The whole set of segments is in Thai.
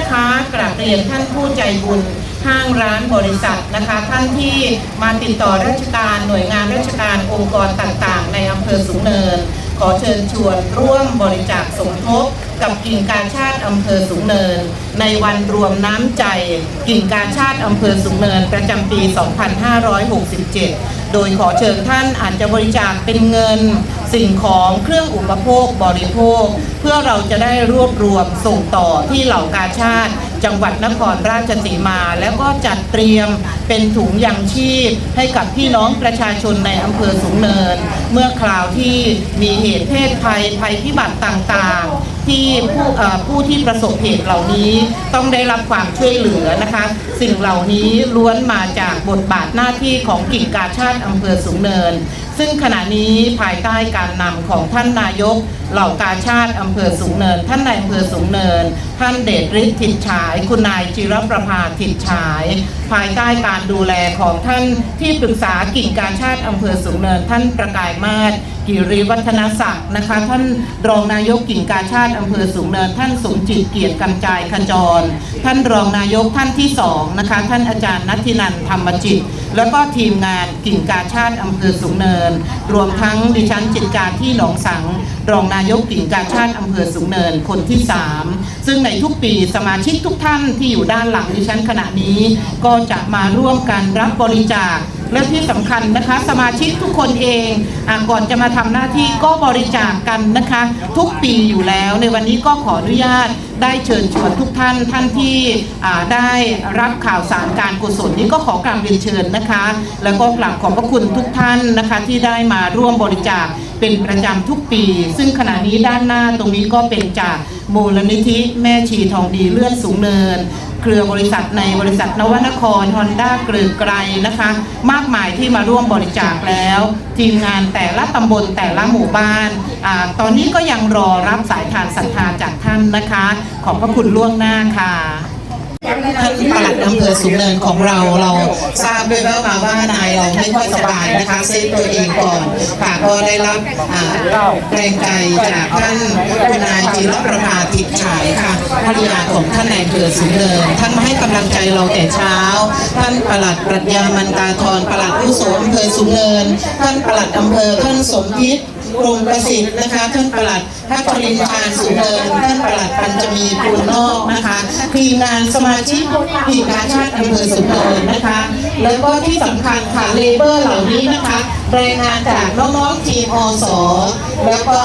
นะคะกราบเรียนท่านผู้ใจบุญห้างร้านบริษัทนะคะ ท่านที่มาติดต่อราชการหน่วยงานราชการองค์กรต่างๆ ในอำเภอสูงเนิน ขอเชิญชวนร่วมบริจาคสมทบ กับกิ่งการชาติอำเภอสูงเนิน ในวันรวมน้ำใจกิ่งการชาติอำเภอสูงเนิน ประจำปี 2567 โดยขอเชิญท่านอาจจะบริจาคเป็นเงิน สิ่งของเครื่องอุปโภคบริโภค เพื่อเราจะได้รวบรวมส่งต่อที่เหล่ากาชาติ จังหวัดนครราชสีมา แล้วก็จัดเตรียม เป็นถุงยังชีพให้กับพี่น้องประชาชนในอำเภอสูงเนิน เมื่อคราวที่มีเหตุเพศภัยภัยพิบัติต่างๆ ที่ผู้ผู้ที่ประสบเหตุเหล่านี้ต้องได้รับความช่วยเหลือนะคะ สิ่งเหล่านี้ล้วนมาจากบทบาทหน้าที่ของกิ่งกาชาติอำเภอสูงเนิน ซึ่งขณะนี้ภายใต้การนำของท่านนายก เหล่ากาชาติอำเภอสูงเนิน ท่านนายอำเภอสูงเนิน ท่านเดชฤทธิ์ถิดฉาย คุณนายจิรประภาถิดฉาย ภายใต้การดูแลของท่านที่ปรึกษากิ่งการชาติอำเภอสูงเนิน ท่านประกายมาศกิริวัฒนศักดิ์นะคะ ท่านรองนายกกิ่งการชาติอำเภอสูงเนิน ท่านสมจิตเกียรติกำจายขจร ท่านรองนายกท่านที่สองนะคะ ท่านอาจารย์นัทินันธรรมจิต แล้วก็ทีมงานกิ่งการชาติอำเภอสูงเนิน รวมทั้งดิฉันจิตการที่หนองสัง รองนายกกิ่งการชาติอำเภอสูงเนินคนที่ 3 ซึ่งในทุกปีสมาชิกทุกท่านที่อยู่ด้านหลังดิฉันขณะนี้ ก็จะมาร่วมกันรับบริจาค และที่สำคัญนะคะ สมาชิกทุกคนเองอก่อนจะมาทำหน้าที่ก็บริจาคกันนะคะ ทุกปีอยู่แล้ว ในวันนี้ก็ขออนุญาตได้เชิญชวนทุกท่านท่านที่ได้รับข่าวสารการกุศลนี้ก็ขอกราบเรียนเชิญนะคะ แล้วก็กราบขอบพระคุณทุกท่านนะคะที่ได้มาร่วมบริจาคเป็นประจำทุกปี ซึ่งขณะนี้ด้านหน้าตรงนี้ก็เป็นจากมูลนิธิแม่ชีทองดีเลื่อนสูงเนิน เครือบริษัทในบริษัทนวนครฮอนด้าเกลือไกรนะคะ มากมายที่มาร่วมบริจาคแล้ว ทีมงานแต่ละตำบลแต่ละหมู่บ้านอตอนนี้ก็ยังรอรับสายทานศรัทธาจากท่านนะคะ ขอบพระคุณล่วงหน้าค่ะท่านปลัดอำเภอสูงเนินของเราเราทราบด้วยว่ามาว่านายเราไม่ค่อยสบายนะคะเซฟตัวเองก่อนค่ะก็ได้รับแรงใจจากท่านคุณนายจิรประภาทิพย์ฉา ยค่ะภรรยาของท่านนายอำเภอสูงเนินท่านมาให้กำลังใจเราแต่เช้า ท่านประหลัดปรัชญามันตาทรประหลัดผู้โสอำเภอสูงเนิน ท่านประหลัดอำเภอท่านสมพิษกรมประสิทธิ์นะคะ ท่านประหลัดพัชรินทานสุเดินท่านประหลัดปัญจมีภูนนอกนะคะทีมงานสมาชิกทีมงานชาติอำเภอสุเดินนะคะ แล้วก็ที่สำคัญค่ะเลเบอร์เหล่านี้นะคะรายงานจากน้องๆทีมอสแล้วก็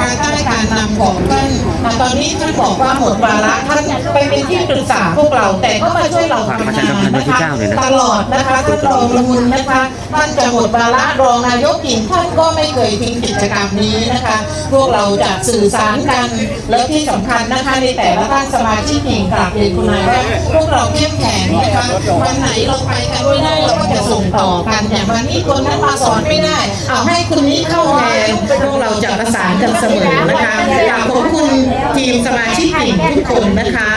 ภายใต้การนำของท่านอ่าตอนนี้ท่านบอกว่าหมดวาระท่านไปเป็นที่ปรึกษาพวกเราแต่ก็มาช่วยเราทำงานนะคะตลอดนะคะท่านรองละมุนนะคะท่านจะหมดวาระรองนายกกิ่งท่านก็ไม่เคยทิ้งกิจกรรมนี้นะคะ พวกเราจะสื่อสารกันแล้วที่สำคัญนะคะในแต่ละท่านสมาชิกกิ่งกราบเรียนคุณนายว่าพวกเราเข้มแข็งนะคะวันไหนเราไปกันไม่ได้เราก็จะส่งต่อกันอย่างวันนี้คนนั้นมาสอนไม่ได้ เอาให้คนนี้เข้าแทนพวกเราจะประสานกันเสมอนะคะอยากขอบคุณทีมสมาชิกกิ่งทุกคนนะคะ